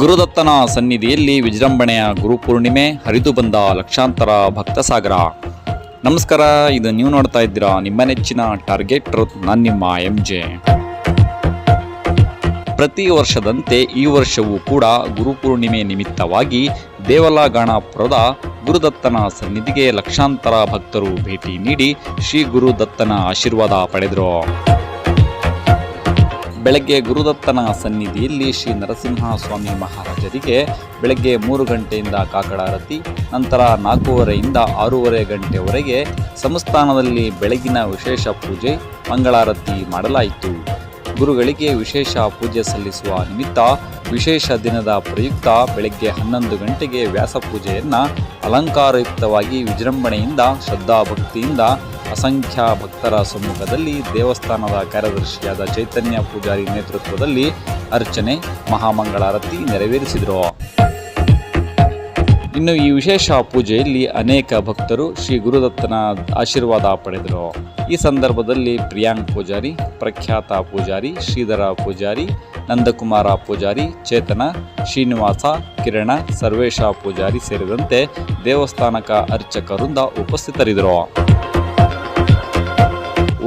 ಗುರುದತ್ತನ ಸನ್ನಿಧಿಯಲ್ಲಿ ವಿಜೃಂಭಣೆಯ ಗುರುಪೂರ್ಣಿಮೆ ಹರಿದು ಬಂದ ಲಕ್ಷಾಂತರ ಭಕ್ತ ಸಾಗರ ನಮಸ್ಕಾರ, ಇದು ನೀವು ನೋಡ್ತಾ ಇದ್ದೀರಾ ನಿಮ್ಮ ನೆಚ್ಚಿನ ಟಾರ್ಗೆಟ್ ನಾನು ನಿಮ್ಮ ಎಂ ಜೆ ಪ್ರತಿ ವರ್ಷದಂತೆ ಈ ವರ್ಷವೂ ಕೂಡ ಗುರುಪೂರ್ಣಿಮೆ ನಿಮಿತ್ತವಾಗಿ ದೇವಲಗಾಣಪುರದ ಗುರುದತ್ತನ ಸನ್ನಿಧಿಗೆ ಲಕ್ಷಾಂತರ ಭಕ್ತರು ಭೇಟಿ ನೀಡಿ ಶ್ರೀ ಗುರುದತ್ತನ ಆಶೀರ್ವಾದ ಪಡೆದರು. ಬೆಳಗ್ಗೆ ಗುರುದತ್ತನ ಸನ್ನಿಧಿಯಲ್ಲಿ ಶ್ರೀ ನರಸಿಂಹಸ್ವಾಮಿ ಮಹಾರಾಜರಿಗೆ ಬೆಳಗ್ಗೆ ಮೂರು ಗಂಟೆಯಿಂದ ಕಾಕಡಾರತಿ ನಂತರ ನಾಲ್ಕೂವರೆಯಿಂದ ಆರೂವರೆ ಗಂಟೆವರೆಗೆ ಸಂಸ್ಥಾನದಲ್ಲಿ ಬೆಳಗಿನ ವಿಶೇಷ ಪೂಜೆ, ಮಂಗಳಾರತಿ ಮಾಡಲಾಯಿತು. ಗುರುಗಳಿಗೆ ವಿಶೇಷ ಪೂಜೆ ಸಲ್ಲಿಸುವ ನಿಮಿತ್ತ ವಿಶೇಷ ದಿನದ ಪ್ರಯುಕ್ತ ಬೆಳಗ್ಗೆ ಹನ್ನೊಂದು ಗಂಟೆಗೆ ವ್ಯಾಸ ಪೂಜೆಯನ್ನು ಅಲಂಕಾರಯುಕ್ತವಾಗಿ ವಿಜೃಂಭಣೆಯಿಂದ, ಶ್ರದ್ಧಾಭಕ್ತಿಯಿಂದ ಅಸಂಖ್ಯ ಭಕ್ತರ ಸಮ್ಮುಖದಲ್ಲಿ ದೇವಸ್ಥಾನದ ಕಾರ್ಯದರ್ಶಿಯಾದ ಚೈತನ್ಯ ಪೂಜಾರಿ ನೇತೃತ್ವದಲ್ಲಿ ಅರ್ಚನೆ, ಮಹಾಮಂಗಳಾರತಿ ನೆರವೇರಿಸಿದರು. ಇನ್ನು ಈ ವಿಶೇಷ ಪೂಜೆಯಲ್ಲಿ ಅನೇಕ ಭಕ್ತರು ಶ್ರೀ ಗುರುದತ್ತನ ಆಶೀರ್ವಾದ ಪಡೆದರು. ಈ ಸಂದರ್ಭದಲ್ಲಿ ಪ್ರಿಯಾಂಕ್ ಪೂಜಾರಿ, ಪ್ರಖ್ಯಾತ ಪೂಜಾರಿ, ಶ್ರೀಧರ ಪೂಜಾರಿ, ನಂದಕುಮಾರ ಪೂಜಾರಿ, ಚೇತನ, ಶ್ರೀನಿವಾಸ, ಕಿರಣ, ಸರ್ವೇಶ ಪೂಜಾರಿ ಸೇರಿದಂತೆ ದೇವಸ್ಥಾನಕ ಅರ್ಚಕರಿಂದ ಉಪಸ್ಥಿತರಿದ್ದರು.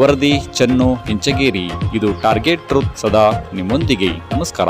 ವರದಿ ಚನ್ನು ಹಿಂಚಗೇರಿ. ಇದು ಟಾರ್ಗೆಟ್ ಟ್ರೂತ್ ಸದಾ ನಿಮ್ಮೊಂದಿಗೆ. ನಮಸ್ಕಾರ.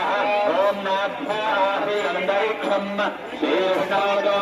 అంతరిక్షం శ్రీష్ణాగం